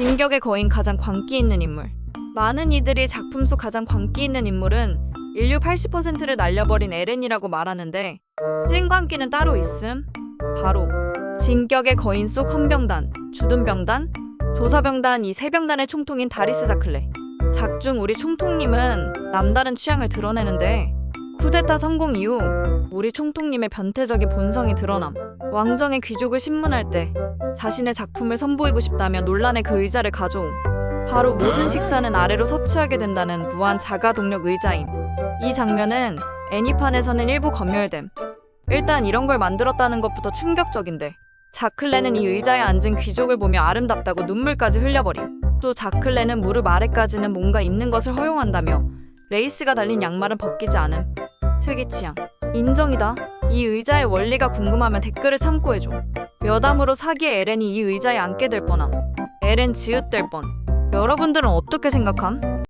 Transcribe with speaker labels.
Speaker 1: 진격의 거인 가장 광기 있는 인물. 많은 이들이 작품 속 가장 광기 있는 인물은 인류 80%를 날려버린 에렌이라고 말하는데 찐 광기는 따로 있음. 바로 진격의 거인 속 헌병단, 주둔병단, 조사병단 이 세 병단의 총통인 다리스 자클레. 작중 우리 총통님은 남다른 취향을 드러내는데 쿠데타 성공 이후 우리 총통님의 변태적인 본성이 드러남. 왕정의 귀족을 신문할 때 자신의 작품을 선보이고 싶다며 논란의 그 의자를 가져옴. 바로 모든 식사는 아래로 섭취하게 된다는 무한 자가 동력 의자임. 이 장면은 애니판에서는 일부 검열됨. 일단 이런 걸 만들었다는 것부터 충격적인데 자클레는 이 의자에 앉은 귀족을 보며 아름답다고 눈물까지 흘려버림. 또 자클레는 무릎 아래까지는 뭔가 입는 것을 허용한다며 레이스가 달린 양말은 벗기지 않음. 특이 취향. 인정이다. 이 의자의 원리가 궁금하면 댓글을 참고해줘. 여담으로 사기의 에렌이 이 의자에 앉게 될 뻔함. 에렌 지읒될 뻔. 여러분들은 어떻게 생각함?